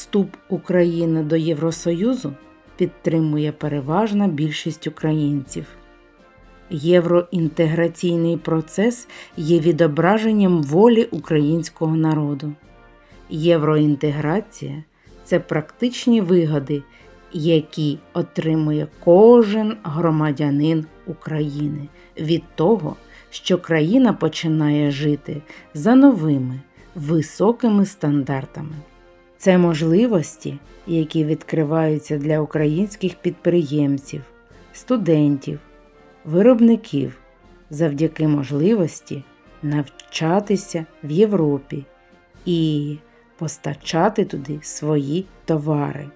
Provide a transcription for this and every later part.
Вступ України до Євросоюзу підтримує переважна більшість українців. Євроінтеграційний процес є відображенням волі українського народу. Євроінтеграція це практичні вигоди, які отримує кожен громадянин України від того, що країна починає жити за новими високими стандартами. Це можливості, які відкриваються для українських підприємців, студентів, виробників завдяки можливості навчатися в Європі і постачати туди свої товари.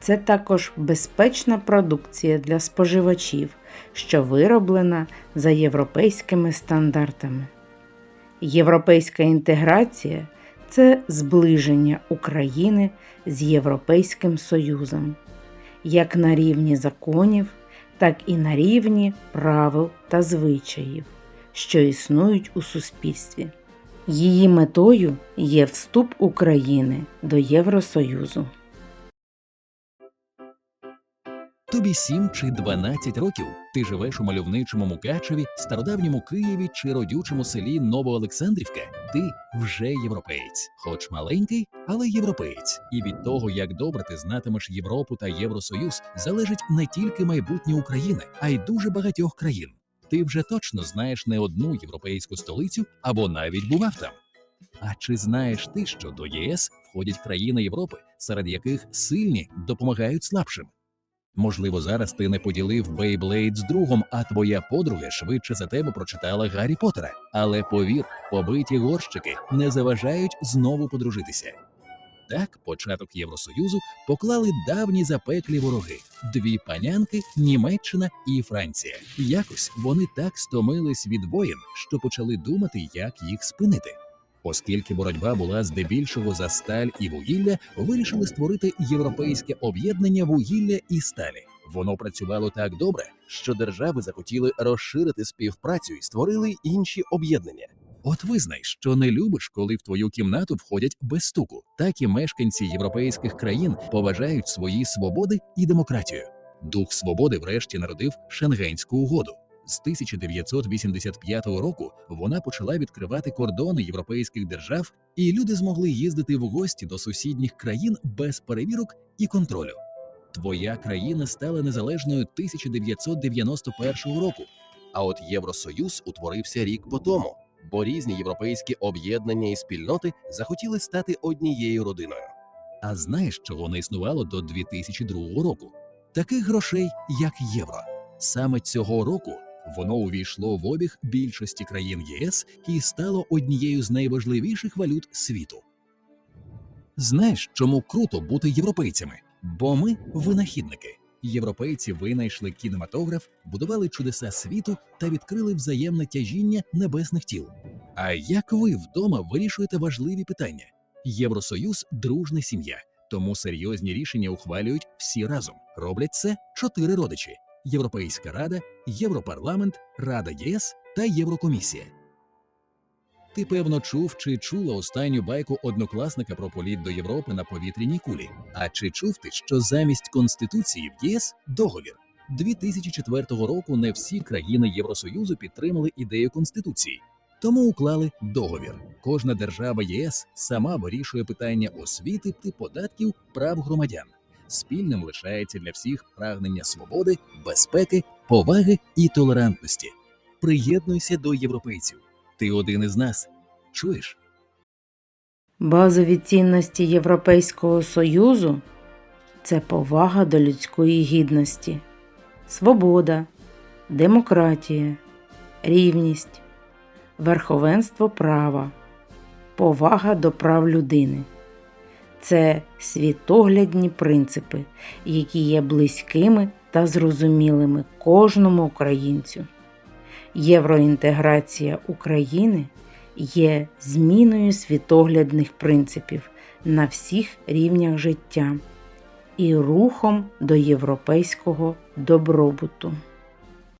Це також безпечна продукція для споживачів, що вироблена за європейськими стандартами. Європейська інтеграція це зближення України з Європейським Союзом, як на рівні законів, так і на рівні правил та звичаїв, що існують у суспільстві. Її метою є вступ України до Євросоюзу. Тобі 7 чи 12 років. Ти живеш у мальовничому Мукачеві, стародавньому Києві чи родючому селі Новоолександрівка. Ти вже європеєць, хоч маленький, але європеєць. І від того, як добре ти знатимеш Європу та Євросоюз, залежить не тільки майбутнє України, а й дуже багатьох країн. Ти вже точно знаєш не одну європейську столицю або навіть бував там. А чи знаєш ти, що до ЄС входять країни Європи, серед яких сильні допомагають слабшим? Можливо, зараз ти не поділив Бейблейд з другом, а твоя подруга швидше за тебе прочитала Гаррі Поттера. Але повір, побиті горщики не заважають знову подружитися. Так, початок Євросоюзу поклали давні запеклі вороги: дві панянки, Німеччина і Франція. Якось вони так стомились від воєн, що почали думати, як їх спинити. Оскільки боротьба була здебільшого за сталь і вугілля, вирішили створити європейське об'єднання вугілля і сталі. Воно працювало так добре, що держави захотіли розширити співпрацю і створили інші об'єднання. От визнай, що не любиш, коли в твою кімнату входять без стуку. Так і мешканці європейських країн поважають свої свободи і демократію. Дух свободи, врешті, народив Шенгенську угоду. З 1985 року вона почала відкривати кордони європейських держав, і люди змогли їздити в гості до сусідніх країн без перевірок і контролю. Твоя країна стала незалежною 1991 року. А от Євросоюз утворився рік по тому, бо різні європейські об'єднання і спільноти захотіли стати однією родиною. А знаєш, чого не існувало до 2002 року? Таких грошей, як євро. Саме цього року воно увійшло в обіг більшості країн ЄС і стало однією з найважливіших валют світу. Знаєш, чому круто бути європейцями? Бо ми винахідники. Європейці винайшли кінематограф, будували чудеса світу та відкрили взаємне тяжіння небесних тіл. А як ви вдома вирішуєте важливі питання? Євросоюз дружна сім'я, тому серйозні рішення ухвалюють всі разом. Роблять це чотири родичі: Європейська Рада, Європарламент, Рада ЄС та Єврокомісія. Ти певно чув чи чула останню байку однокласника про політ до Європи на повітряній кулі. А чи чув ти, що замість конституції в ЄС договір? 2004 року не всі країни Євросоюзу підтримали ідею конституції, тому уклали договір. Кожна держава ЄС сама вирішує питання освіти та податків прав громадян. Спільним лишається для всіх прагнення свободи, безпеки, поваги і толерантності. Приєднуйся до європейців. Ти один із нас. Чуєш? Базові цінності Європейського Союзу це повага до людської гідності, свобода, демократія, рівність, верховенство права, повага до прав людини. Це світоглядні принципи, які є близькими та зрозумілими кожному українцю. Євроінтеграція України є зміною світоглядних принципів на всіх рівнях життя і рухом до європейського добробуту.